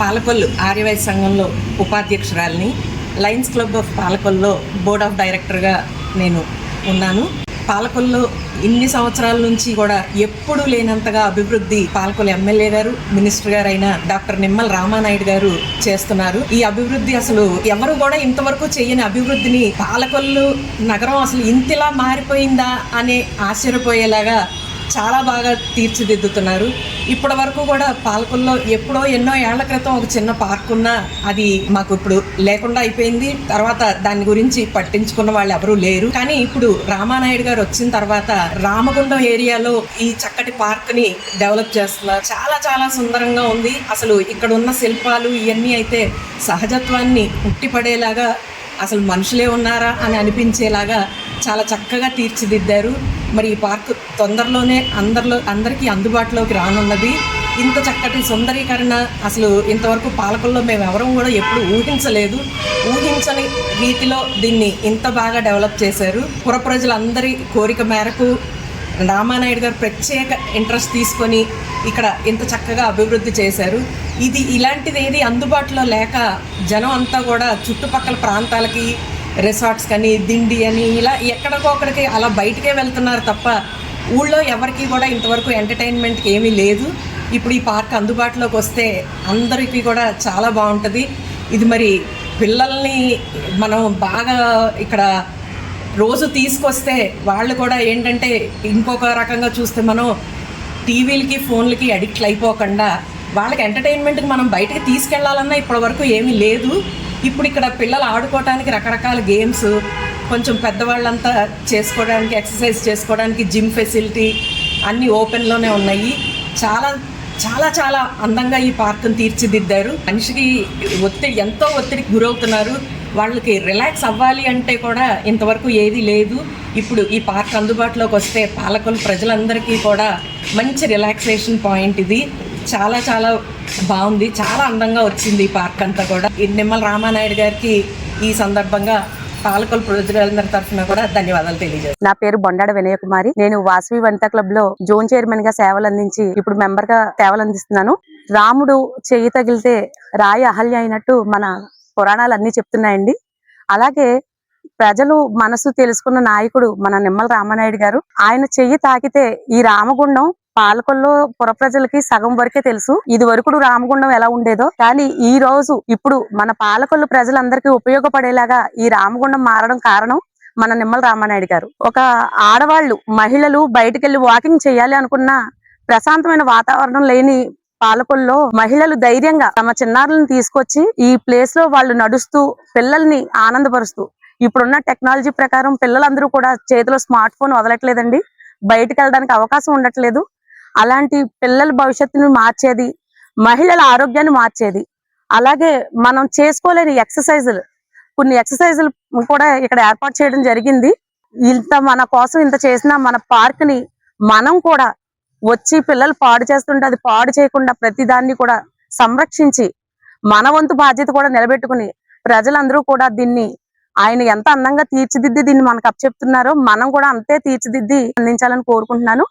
పాలకొల్లు ఆర్యవైశ్య సంఘంలో ఉపాధ్యక్షురాలిని లయన్స్ క్లబ్ ఆఫ్ పాలకొల్లో బోర్డ్ ఆఫ్ డైరెక్టర్గా నేను ఉన్నాను. పాలకొల్లో ఇన్ని సంవత్సరాల నుంచి కూడా ఎప్పుడూ లేనంతగా అభివృద్ధి పాలకొల్లు ఎమ్మెల్యే గారు మినిస్టర్ గారు అయిన డాక్టర్ నిమ్మల రామానాయుడు గారు చేస్తున్నారు. ఈ అభివృద్ధి అసలు ఎవరు కూడా ఇంతవరకు చేయని అభివృద్ధిని పాలకొల్లు నగరం అసలు ఇంతలా మారిపోయిందా అనే ఆశ్చర్యపోయేలాగా చాలా బాగా తీర్చిదిద్దుతున్నారు. ఇప్పటి వరకు కూడా పాలకుల్లో ఎప్పుడో ఎన్నో ఏళ్ళ క్రితం ఒక చిన్న పార్క్ ఉన్నా అది మాకు ఇప్పుడు లేకుండా అయిపోయింది. తర్వాత దాని గురించి పట్టించుకున్న వాళ్ళు ఎవరూ లేరు. కానీ ఇప్పుడు రామానాయుడు గారు వచ్చిన తర్వాత రామగుండం ఏరియాలో ఈ చక్కటి పార్క్ని డెవలప్ చేస్తున్నారు. చాలా చాలా సుందరంగా ఉంది. అసలు ఇక్కడ ఉన్న శిల్పాలు ఇవన్నీ అయితే సహజత్వాన్ని ఉట్టిపడేలాగా అసలు మనుషులే ఉన్నారా అని అనిపించేలాగా చాలా చక్కగా తీర్చిదిద్దారు. మరి ఈ పార్క్ తొందరలోనే అందరిలో అందరికీ అందుబాటులోకి రానున్నది. ఇంత చక్కటి సుందరీకరణ అసలు ఇంతవరకు పాలకుల్లో మేము ఎవరూ కూడా ఎప్పుడు ఊహించలేదు. ఊహించని రీతిలో దీన్ని ఇంత బాగా డెవలప్ చేశారు. పుర ప్రజలందరి కోరిక మేరకు రామానాయుడు గారు ప్రత్యేక ఇంట్రెస్ట్ తీసుకొని ఇక్కడ ఇంత చక్కగా అభివృద్ధి చేశారు. ఇది ఇలాంటిది ఏది అందుబాటులో లేక జనం అంతా కూడా చుట్టుపక్కల ప్రాంతాలకి రిసార్ట్స్ కానీ దిండి అని ఇలా ఎక్కడికో అక్కడికి అలా బయటికే వెళ్తున్నారు తప్ప ఊళ్ళో ఎవరికి కూడా ఇంతవరకు ఎంటర్టైన్మెంట్కి ఏమీ లేదు. ఇప్పుడు ఈ పార్క్ అందుబాటులోకి వస్తే అందరికీ కూడా చాలా బాగుంటుంది. ఇది మరి పిల్లల్ని మనం బాగా ఇక్కడ రోజు తీసుకొస్తే వాళ్ళు కూడా ఏంటంటే ఇంకొక రకంగా చూస్తే మనం టీవీలకి ఫోన్లకి అడిక్ట్ అయిపోకుండా వాళ్ళకి ఎంటర్టైన్మెంట్కి మనం బయటకి తీసుకెళ్ళాలన్నా ఇప్పటి వరకు ఏమీ లేదు. ఇప్పుడు ఇక్కడ పిల్లలు ఆడుకోవడానికి రకరకాల గేమ్స్ కొంచెం పెద్దవాళ్ళంతా చేసుకోవడానికి ఎక్సర్సైజ్ చేసుకోవడానికి జిమ్ ఫెసిలిటీ అన్నీ ఓపెన్లోనే ఉన్నాయి. చాలా చాలా చాలా అందంగా ఈ పార్కును తీర్చిదిద్దారు. మనిషికి ఒత్తిడి ఎంతో ఒత్తిడికి గురవుతున్నారు. వాళ్ళకి రిలాక్స్ అవ్వాలి అంటే కూడా ఇంతవరకు ఏది లేదు. ఇప్పుడు ఈ పార్క్ అందుబాటులోకి వస్తే పాలకులు ప్రజలందరికీ కూడా మంచి రిలాక్సేషన్ పాయింట్ ఇది. చాలా చాలా బాగుంది. చాలా అందంగా వచ్చింది ఈ పార్క్ అంతా కూడా. ఈ నిమ్మల రామానాయుడు గారికి ఈ సందర్భంగా పాలకొలు ప్రజలందరి తరఫున కూడా ధన్యవాదాలు తెలియజేస్తాను నా పేరు బొండాడ వినయ కుమారి నేను వాసవి వనిత క్లబ్లో జోన్ చైర్మన్గా సేవలు అందించి ఇప్పుడు మెంబర్గా సేవలు అందిస్తున్నాను. రాముడు చెయ్యి తగిలితే రాయి అహల్య అయినట్టు మన పురాణాలు అన్ని చెప్తున్నాయండి. అలాగే ప్రజలు మనసు తెలుసుకున్న నాయకుడు మన నిమ్మల రామానాయుడు గారు ఆయన చెయ్యి తాకితే ఈ రామగుండం పాలకొల్లో పుర ప్రజలకి సగం వరకే తెలుసు. ఇది వరకు రామగుండం ఎలా ఉండేదో. కానీ ఈ రోజు ఇప్పుడు మన పాలకొల్లు ప్రజలందరికీ ఉపయోగపడేలాగా ఈ రామగుండం మారడం కారణం మన నిమ్మల రామానాయుడు గారు. ఒక ఆడవాళ్ళు మహిళలు బయటకెళ్ళి వాకింగ్ చేయాలి అనుకున్న ప్రశాంతమైన వాతావరణం లేని పాలకొల్లో మహిళలు ధైర్యంగా తమ చిన్నారులను తీసుకొచ్చి ఈ ప్లేస్లో వాళ్ళు నడుస్తూ పిల్లల్ని ఆనందపరుస్తూ ఇప్పుడున్న టెక్నాలజీ ప్రకారం పిల్లలందరూ కూడా చేతిలో స్మార్ట్ ఫోన్ వదలట్లేదండి. బయటకు వెళ్ళడానికి అవకాశం ఉండట్లేదు. అలాంటి పిల్లల భవిష్యత్తును మార్చేది మహిళల ఆరోగ్యాన్ని మార్చేది. అలాగే మనం చేసుకోలేని ఎక్సర్సైజులు కొన్ని ఎక్సర్సైజులు కూడా ఇక్కడ ఏర్పాటు చేయడం జరిగింది. ఇంత మన కోసం ఇంత చేసిన మన పార్క్ని మనం కూడా వచ్చి పిల్లలు పాడు చేస్తుంటే అది పాడు చేయకుండా ప్రతి దాన్ని కూడా సంరక్షించి మన వంతు బాధ్యత కూడా నిలబెట్టుకుని ప్రజలందరూ కూడా దీన్ని ఆయన ఎంత అందంగా తీర్చిదిద్ది దీన్ని మనకు అప్పచెప్తున్నారో మనం కూడా అంతే తీర్చిదిద్ది అందించాలని కోరుకుంటున్నాను.